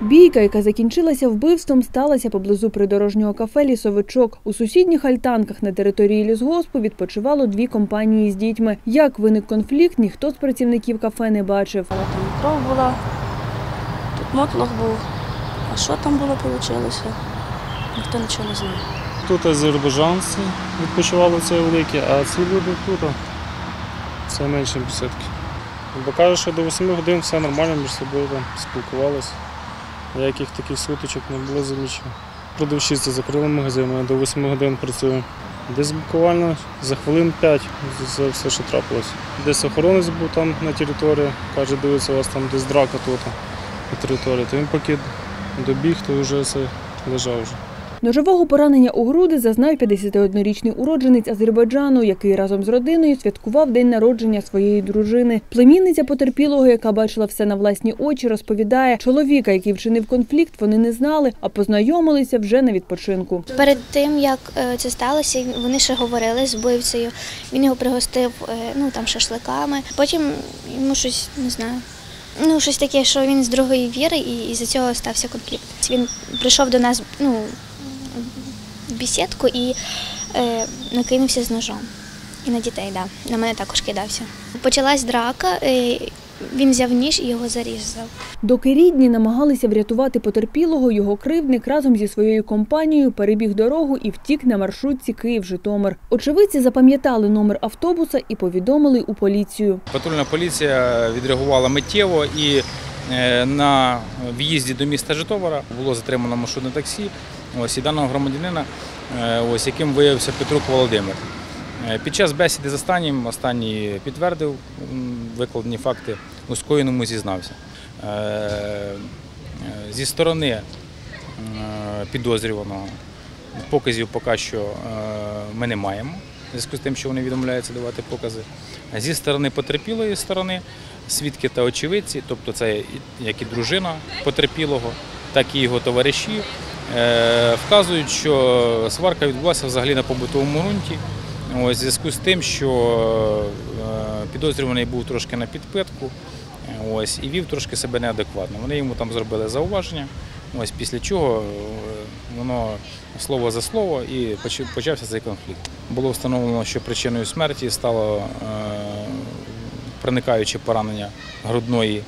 Бійка, яка закінчилася вбивством, сталася поблизу придорожнього кафе Лісовичок. У сусідніх альтанках на території лісгоспу відпочивало дві компанії з дітьми. Як виник конфлікт, ніхто з працівників кафе не бачив. Але там кров була, тут мотлох був. А що там було вийшло? Ніхто нічого не знає. Тут азербайджанці відпочивали це великі, а ці люди тут це менше бесідки. Бо кажуть, що до 8 годин все нормально між собою там спілкувалися. Ніяких таких сутичок не було замічено. Продавщиця закрили магазин, я до 8 годин працюю Десь буквально за хвилин 5 за все, що трапилось. Десь охоронець був там на території, каже, дивиться, у вас там десь драка тут на території. То він поки добіг, то вже все лежав вже. Ножового поранення у груди зазнав 51-річний уродженець Азербайджану, який разом з родиною святкував день народження своєї дружини. Племінниця потерпілого, яка бачила все на власні очі, розповідає, чоловіка, який вчинив конфлікт, вони не знали, а познайомилися вже на відпочинку. Перед тим як е, це сталося, вони ще говорили з вбивцею. Він його пригостив е, ну там шашликами. Потім йому щось не знаю. Ну, щось таке, що він з другої віри, і із-за цього стався конфлікт. Він прийшов до нас ну, бесідку і е, накинувся з ножом. І на дітей, да. На мене також кидався. Почалась драка, е, він взяв ніж і його зарізав. Доки рідні намагалися врятувати потерпілого, його кривдник разом зі своєю компанією перебіг дорогу і втік на маршрутці Київ-Житомир. Очевидці запам'ятали номер автобуса і повідомили у поліцію. Патрульна поліція відреагувала миттєво і на в'їзді до міста Житомира було затримано маршрутне таксі. Ось і даного громадянина, е, ось яким виявився Петрук Володимир. Е, Під час бесіди з останнім останній підтвердив викладені факти, у скоєному зізнався. Е, е, Зі сторони е, підозрюваного показів поки що е, ми не маємо, зв'язку з тим, що вони відмовляються давати покази. Зі сторони потерпілої сторони, свідки та очевидці, тобто це як і дружина потерпілого, так і його товариші, е, вказують, що сварка відбулася взагалі на побутовому ґрунті. В зв'язку з тим, що е, підозрюваний був трошки на підпитку ось, і вів трошки себе неадекватно. Вони йому там зробили зауваження, ось, після чого воно слово за слово і почався цей конфлікт. Було встановлено, що причиною смерті стало е, проникаюче поранення грудної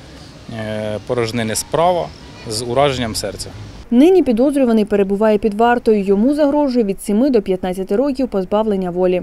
е, порожнини справа з ураженням серця. Нині підозрюваний перебуває під вартою. Йому загрожує від 7 до 15 років позбавлення волі.